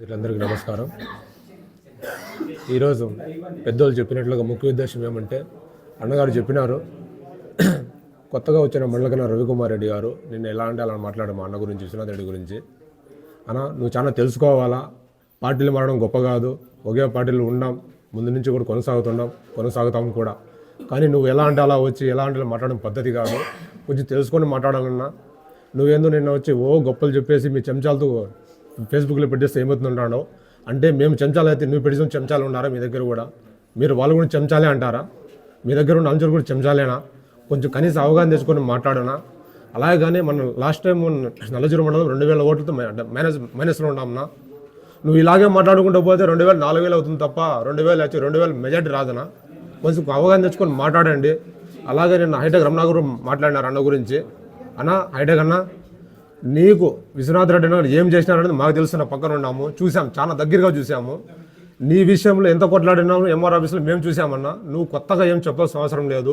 వీళ్ళందరికీ నమస్కారం. ఈరోజు పెద్దోళ్ళు చెప్పినట్లుగా ముఖ్య ఉద్దేశం ఏమంటే అన్నగారు చెప్పినారు కొత్తగా వచ్చిన మండలకన్న రవికుమార్ రెడ్డి గారు నిన్న ఎలా అంటే అలా మాట్లాడు మా అన్న గురించి విశ్వనాథ్ రెడ్డి గురించి. అన్న నువ్వు చాలా తెలుసుకోవాలా? పార్టీలు మారడం గొప్ప కాదు. ఒకే పార్టీలు ఉన్నాం. ముందు నుంచి కూడా కొనసాగుతున్నాం కొనసాగుతాం కూడా. కానీ నువ్వు ఎలా అంటే అలా వచ్చి ఎలా అంటే అలా మాట్లాడడం పద్ధతి కాదు. కొంచెం తెలుసుకొని మాట్లాడాలన్నా. నువ్వేందో నిన్న వచ్చి ఓ గొప్పలు చెప్పేసి మీ చెంచాలతో ఫేస్బుక్లో పెట్టేస్తే ఏమవుతుందంటాడో? అంటే మేము చెంచాలు అయితే నువ్వు పెట్టిన చెంచాలు ఉన్నారా మీ దగ్గర కూడా? మీరు వాళ్ళు కూడా చెంచాలే అంటారా? మీ దగ్గర ఉన్న అంచులు కూడా చెంచాలేనా? కొంచెం కనీస అవగాహన తెచ్చుకొని మాట్లాడనా? అలాగే కానీ మనం లాస్ట్ టైం నల్లజూరు మండలం రెండు వేల ఓట్లతో మైనస్ మైనస్లో ఉన్నామన్నా నువ్వు ఇలాగే మాట్లాడుకుంటూ పోతే రెండు వేల నాలుగు వేలు అవుతుంది తప్ప రెండు వేలు వచ్చి రెండు వేలు మెజార్టీ రాదనా? కొంచెం అవగాహన తెచ్చుకొని మాట్లాడండి. అలాగే నేను హైటెక్ రమణ గారు మాట్లాడినారు అన్న గురించి. అన్న హైటెక్ అన్న? నీకు విశ్వనాథ్ రెడ్డి గారు ఏం చేసినారనేది మాకు తెలుసు పక్కన ఉన్నాము. చూసాం చాలా దగ్గరగా చూసాము. నీ విషయంలో ఎంత కొట్లాడినావు ఎంఆర్ ఆఫీస్లో మేము చూసామన్నా నువ్వు కొత్తగా ఏం చెప్పాల్సిన అవసరం లేదు.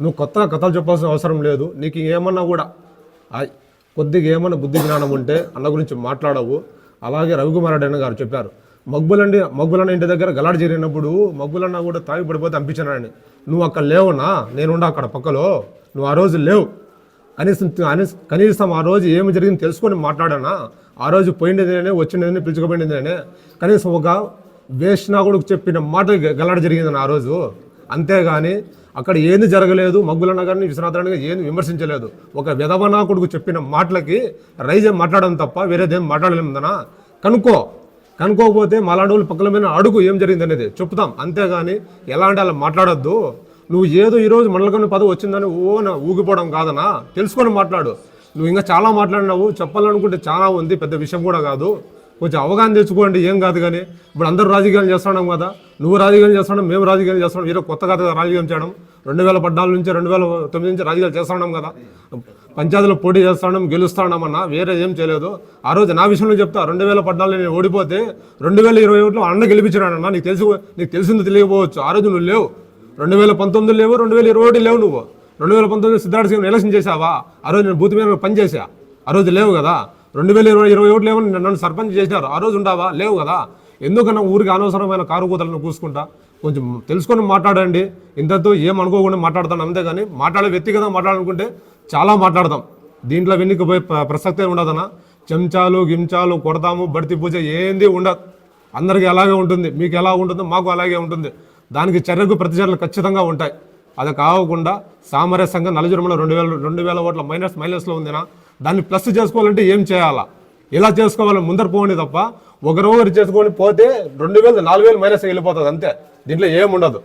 నువ్వు కొత్తగా కథలు చెప్పాల్సిన అవసరం లేదు. నీకు ఏమన్నా కూడా కొద్దిగా ఏమన్నా బుద్ధి జ్ఞానం ఉంటే అన్న గురించి మాట్లాడవు. అలాగే రవికుమార్ రెడ్డి అన్న గారు చెప్పారు మగ్గులండి మగ్గులన్న ఇంటి దగ్గర గలాడ జరిగినప్పుడు మగ్గులన్న కూడా తాగి పడిపోతే అనిపించినాడని నువ్వు అక్కడ లేవునా? నేనుండా అక్కడ పక్కలో. నువ్వు ఆ రోజు లేవు. కనీసం కనీసం ఆ రోజు ఏమి జరిగింది తెలుసుకొని మాట్లాడానా? ఆ రోజు పోయిండేదేనే వచ్చిండేదని వచ్చిండేది కనీసం ఒక వేష్నాగుడికి చెప్పిన మాట గ- జరిగిందని ఆ రోజు. అంతేగాని అక్కడ ఏంది జరగలేదు మగ్గులన్న గారిని విశ్వనాథరాయణ గారిని ఏంది విమర్శించలేదు. ఒక విధవనాకుడుకు చెప్పిన మాటలకి రైజే మాట్లాడడం తప్ప వేరేదేం మాట్లాడలేముందనా కనుక్కో కనుక్కోకపోతే మలాంటి వాళ్ళు పక్కల మీద అడుగు ఏం జరిగింది అనేది చెప్తాం. అంతేగాని ఎలాంటి అలా మాట్లాడొద్దు. నువ్వు ఏదో ఈరోజు మండలకని పదవి వచ్చిందని ఓ నా ఊగిపోవడం కాదనా? తెలుసుకొని మాట్లాడు. నువ్వు ఇంకా చాలా మాట్లాడినావు. చెప్పాలనుకుంటే చాలా ఉంది. పెద్ద విషయం కూడా కాదు. కొంచెం అవగాహన తెచ్చుకోండి. ఏం కాదు కానీ. ఇప్పుడు అందరూ రాజకీయాలు చేస్తున్నాం కదా. నువ్వు రాజకీయాలు చేస్తున్నాం మేము రాజకీయాలు చేస్తున్నాం. ఈరోజు కొత్త కాదు రాజకీయం చేయడం. రెండు వేల పద్నాలుగు నుంచి రెండు వేల తొమ్మిది నుంచి రాజకీయాలు చేస్తున్నాం కదా. పంచాయతీలో పోటీ చేస్తున్నాం. గెలుస్తున్నామన్నా వేరే ఏం చేయలేదు. ఆ రోజు నా విషయంలో చెప్తా. రెండు వేల పద్నాలుగు నేను ఓడిపోతే రెండు వేల ఇరవై ఒకటిలో అన్న గెలిపించాడన్నా నీకు తెలుసు నీకు తెలిసింది తెలియకపోవచ్చు. ఆ రోజు నువ్వు లేవు. రెండు వేల పంతొమ్మిది లేవు రెండు వేల ఇరవై ఒకటి లేవు నువ్వు. రెండు వేల పంతొమ్మిది సిద్ధార్థ సింగ్ ఎలక్షన్ చేసావా ఆ రోజు నేను బూత్ మీద పనిచేసా ఆ రోజు లేవు కదా. రెండు వేల ఇరవై ఇరవై ఒకటి లేవు నన్ను సర్పంచ్ చేసినారు ఆ రోజు ఉండావా? లేవు కదా. ఎందుకన్నా ఊరికి అనవసరమైన కారు కూతలను కూసుకుంటా? కొంచెం తెలుసుకొని మాట్లాడండి. ఇంతతో ఏం అనుకోకుండా మాట్లాడతాను కానీ మాట్లాడే వ్యక్తిగతంగా మాట్లాడాలనుకుంటే చాలా మాట్లాడతాం. దీంట్లో వెన్నికి పోయి ప్రసక్తే ఉండదనా చెంచాలు గించాలు కొడతాము బడితి పూజ ఏంది ఉండదు. అందరికీ అలాగే ఉంటుంది. మీకు ఎలా ఉంటుందో మాకు అలాగే ఉంటుంది. దానికి చర్యకు ప్రతిచర్యలు ఖచ్చితంగా ఉంటాయి. అది కాకుండా సామరస్యంగా నలుజురంలో రెండు వేల రెండు వేల ఓట్ల మైనస్ మైనస్లో ఉందినా దాన్ని ప్లస్ చేసుకోవాలంటే ఏం చేయాలా? ఎలా చేసుకోవాలని ముందర పోండి తప్ప ఒకరొకరు చేసుకొని పోతే రెండు వేలు నాలుగు వేలు మైనస్ వెళ్ళిపోతుంది అంతే. దీంట్లో ఏముండదు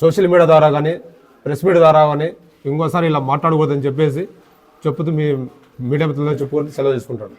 సోషల్ మీడియా ద్వారా కానీ ప్రెస్ మీడియా ద్వారా కానీ ఇంకోసారి ఇలా మాట్లాడకూడదని చెప్పేసి చెప్పుతూ మీ మీడియా మిత్రులతో చెప్పుకొని సెలవు తీసుకుంటాను.